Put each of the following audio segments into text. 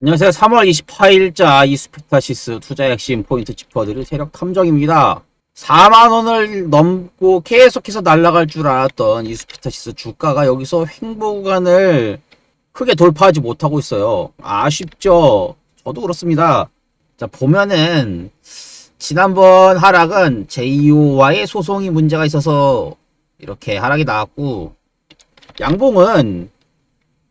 안녕하세요. 3월 28일자 이스페타시스 투자 핵심 포인트 짚어드릴 세력 탐정입니다. 4만 원을 넘고 계속해서 날아갈 줄 알았던 이스페타시스 주가가 여기서 횡보 구간을 크게 돌파하지 못하고 있어요. 아쉽죠. 저도 그렇습니다. 자 보면은 지난번 하락은 JO와의 소송이 문제가 있어서 이렇게 하락이 나왔고 양봉은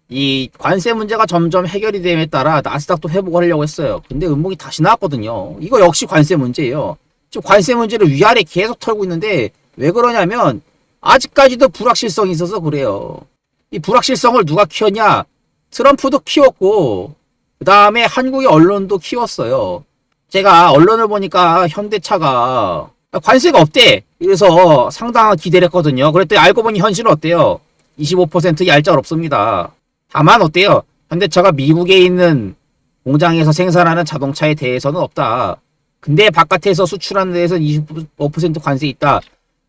이 관세 문제가 점점 해결이 됨에 따라 나스닥도 회복을 하려고 했어요. 근데 음봉이 다시 나왔거든요. 이거 역시 관세 문제예요. 지금 관세 문제를 위아래 계속 털고 있는데 왜 그러냐면 아직까지도 불확실성이 있어서 그래요. 이 불확실성을 누가 키웠냐? 트럼프도 키웠고 그 다음에 한국의 언론도 키웠어요. 제가 언론을 보니까 현대차가 관세가 없대. 그래서 상당한 기대를 했거든요. 그랬더니 알고 보니 현실은 어때요? 25% 얄짤 없습니다. 다만 어때요? 현대차가 미국에 있는 공장에서 생산하는 자동차에 대해서는 없다. 근데 바깥에서 수출하는 데에서 25% 관세 있다.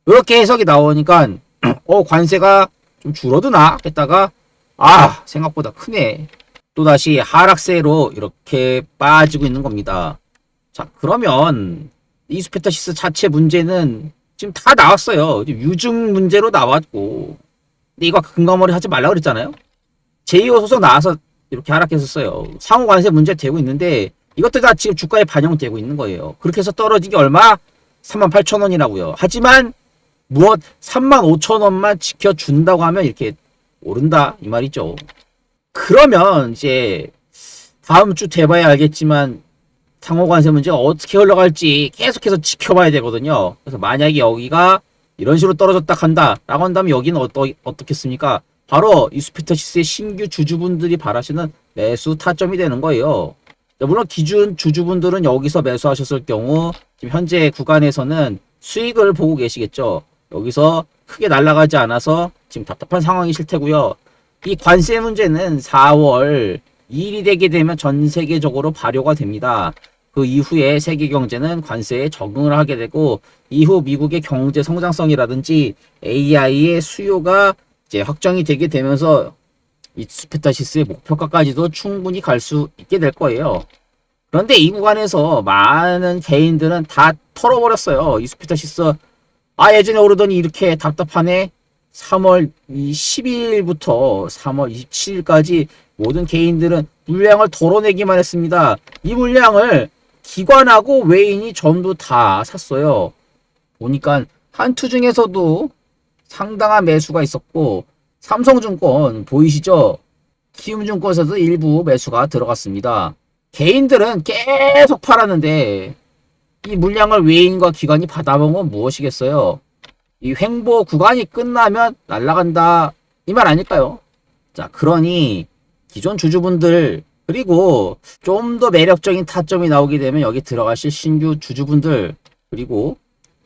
이렇게 해석이 나오니까 어 관세가 좀 줄어드나 했다가 아 생각보다 크네. 또다시 하락세로 이렇게 빠지고 있는 겁니다. 자 그러면 이스페타시스 자체 문제는 지금 다 나왔어요. 유증 문제로 나왔고 근데 이거 금감원이 하지 말라 그랬잖아요. 제2호 소송 나와서 이렇게 하락했었어요. 상호 관세 문제 되고 있는데 이것도 다 지금 주가에 반영되고 있는 거예요. 그렇게 해서 떨어진 게 얼마? 38,000원이라고요. 하지만 무엇 35,000원만 지켜준다고 하면 이렇게 오른다 이 말이죠. 그러면 이제 다음 주 돼봐야 알겠지만 상호 관세 문제가 어떻게 흘러갈지 계속해서 지켜봐야 되거든요. 그래서 만약에 여기가 이런 식으로 떨어졌다 한다라고 한다면 여기는 어떻겠습니까? 바로 이스피터시스의 신규 주주분들이 바라시는 매수 타점이 되는 거예요. 물론 기준 주주분들은 여기서 매수하셨을 경우 지금 현재 구간에서는 수익을 보고 계시겠죠. 여기서 크게 날아가지 않아서 지금 답답한 상황이실 테고요. 이 관세 문제는 4월 2일이 되게 되면 전 세계적으로 발효가 됩니다. 그 이후에 세계 경제는 관세에 적응을 하게 되고 이후 미국의 경제 성장성이라든지 AI의 수요가 이제 확정이 되게 되면서 이 스페타시스의 목표가까지도 충분히 갈 수 있게 될 거예요. 그런데 이 구간에서 많은 개인들은 다 털어버렸어요. 이 스페타시스 아 예전에 오르더니 이렇게 답답하네. 3월 12일부터 3월 27일까지 모든 개인들은 물량을 덜어내기만 했습니다. 이 물량을 기관하고 외인이 전부 다 샀어요. 보니까 한투 중에서도 상당한 매수가 있었고 삼성증권 보이시죠? 키움증권에서도 일부 매수가 들어갔습니다. 개인들은 계속 팔았는데 이 물량을 외인과 기관이 받아본 건 무엇이겠어요? 이 횡보 구간이 끝나면 날아간다 이 말 아닐까요? 자 그러니 기존 주주분들 그리고 좀 더 매력적인 타점이 나오게 되면 여기 들어가실 신규 주주분들 그리고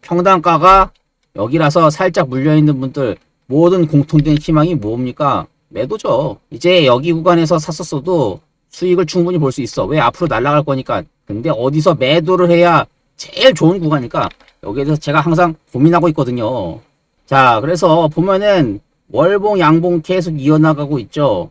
평단가가 여기라서 살짝 물려있는 분들 모든 공통된 희망이 뭡니까? 매도죠. 이제 여기 구간에서 샀었어도 수익을 충분히 볼 수 있어. 왜 앞으로 날아갈 거니까. 근데 어디서 매도를 해야 제일 좋은 구간이니까 여기에 대해서 제가 항상 고민하고 있거든요. 자, 그래서 보면은 월봉, 양봉 계속 이어나가고 있죠.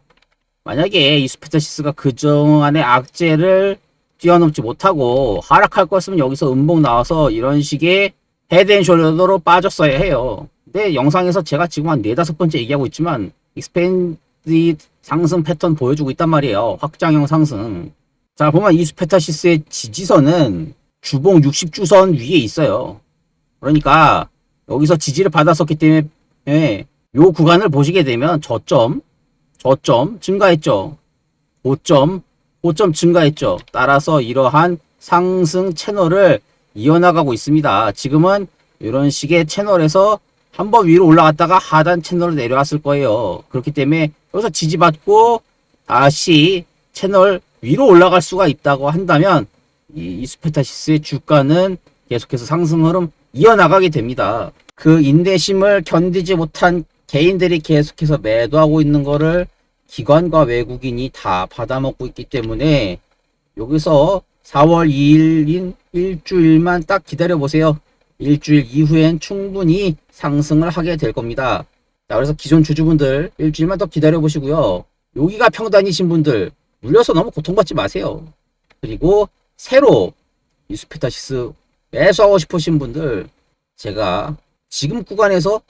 만약에 이 스페타시스가 그동안의 악재를 뛰어넘지 못하고 하락할 것으면 여기서 음봉 나와서 이런 식의 헤드앤숄더로 빠졌어야 해요. 근데 영상에서 제가 지금 한 네다섯 번째 얘기하고 있지만 익스펜드 상승 패턴 보여주고 있단 말이에요. 확장형 상승. 자 보면 이 스페타시스의 지지선은 주봉 60주선 위에 있어요. 그러니까 여기서 지지를 받았었기 때문에 요 구간을 보시게 되면 저점, 저점 증가했죠. 고점, 고점 증가했죠. 따라서 이러한 상승 채널을 이어나가고 있습니다. 지금은 이런 식의 채널에서 한 번 위로 올라갔다가 하단 채널로 내려왔을 거예요. 그렇기 때문에 여기서 지지받고 다시 채널 위로 올라갈 수가 있다고 한다면 이 이스페타시스의 주가는 계속해서 상승 흐름 이어나가게 됩니다. 그 인내심을 견디지 못한 개인들이 계속해서 매도하고 있는 거를 기관과 외국인이 다 받아먹고 있기 때문에 여기서 4월 2일인 일주일만 딱 기다려 보세요. 일주일 이후엔 충분히 상승을 하게 될 겁니다. 자, 그래서 기존 주주분들 일주일만 더 기다려 보시고요. 여기가 평단이신 분들 물려서 너무 고통받지 마세요. 그리고 새로 이스페타시스 매수하고 싶으신 분들 제가 지금 구간에서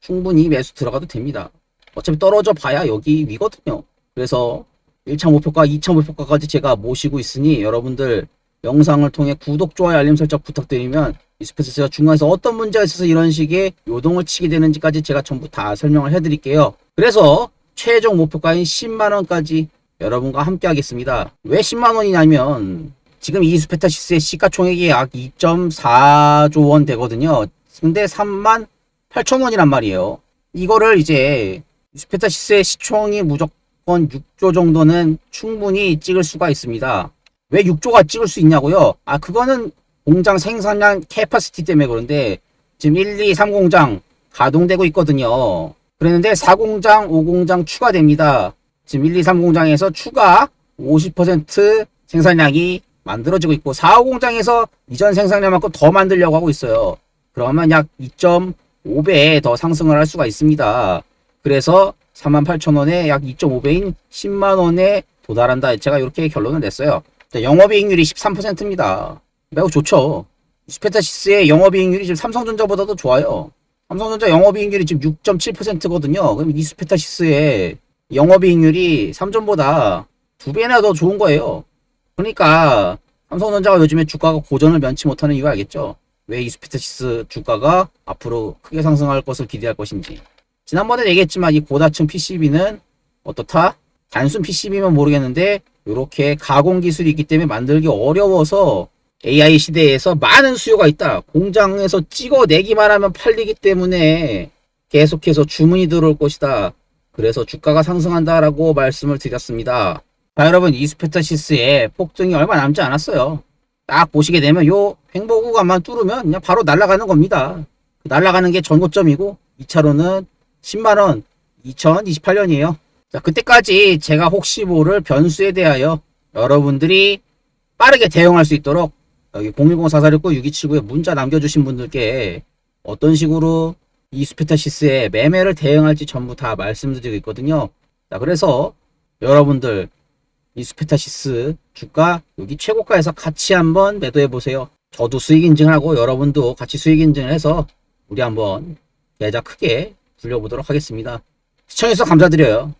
충분히 매수 들어가도 됩니다. 어차피 떨어져 봐야 여기 위거든요. 그래서 1차 목표가 2차 목표가까지 제가 모시고 있으니 여러분들 영상을 통해 구독, 좋아요, 알림 설정 부탁드리면 이스페타시스가 중간에서 어떤 문제가 있어서 이런 식의 요동을 치게 되는지까지 제가 전부 다 설명을 해드릴게요. 그래서 최종 목표가인 10만원까지 여러분과 함께 하겠습니다. 왜 10만원이냐면 지금 이스페타시스의 시가총액이 약 2.4조 원 되거든요. 근데 3만 8천 원이란 말이에요. 이거를 이제 이스페타시스의 시총이 무조건 6조 정도는 충분히 찍을 수가 있습니다. 왜 6조가 찍을 수 있냐고요? 아 그거는 공장 생산량 캐파시티 때문에 그런데 지금 1, 2, 3공장 가동되고 있거든요. 그랬는데 4공장, 5공장 추가됩니다. 지금 1, 2, 3공장에서 추가 50% 생산량이 만들어지고 있고 4, 5공장에서 이전 생산량만큼 더 만들려고 하고 있어요. 그러면 약 2.5배 더 상승을 할 수가 있습니다. 그래서 48,000원에 약 2.5배인 10만원에 도달한다. 제가 이렇게 결론을 냈어요. 영업이익률이 13%입니다. 매우 좋죠. 스페타시스의 영업이익률이 지금 삼성전자보다도 좋아요. 삼성전자 영업이익률이 지금 6.7%거든요. 그럼 이 스페타시스의 영업이익률이 삼전보다 두 배나 더 좋은 거예요. 그러니까 삼성전자가 요즘에 주가가 고전을 면치 못하는 이유 알겠죠? 왜 이 스페타시스 주가가 앞으로 크게 상승할 것을 기대할 것인지. 지난번에 얘기했지만 이 고다층 PCB는 어떻다? 단순 PCB면 모르겠는데 이렇게 가공 기술이 있기 때문에 만들기 어려워서 AI 시대에서 많은 수요가 있다. 공장에서 찍어내기만 하면 팔리기 때문에 계속해서 주문이 들어올 것이다. 그래서 주가가 상승한다라고 말씀을 드렸습니다. 자, 여러분, 이스페타시스의 폭등이 얼마 남지 않았어요. 딱 보시게 되면 요 횡보 구간만 뚫으면 그냥 바로 날아가는 겁니다. 날아가는 게 전고점이고 2차로는 10만원 2028년이에요. 자, 그때까지 제가 혹시 모를 변수에 대하여 여러분들이 빠르게 대응할 수 있도록 여기 010-4469-6279에 문자 남겨주신 분들께 어떤 식으로 이 스페타시스의 매매를 대응할지 전부 다 말씀드리고 있거든요. 자, 그래서 여러분들 이 스페타시스 주가 여기 최고가에서 같이 한번 매도해 보세요. 저도 수익 인증하고 여러분도 같이 수익 인증을 해서 우리 한번 계좌 크게 불려보도록 하겠습니다. 시청해주셔서 감사드려요.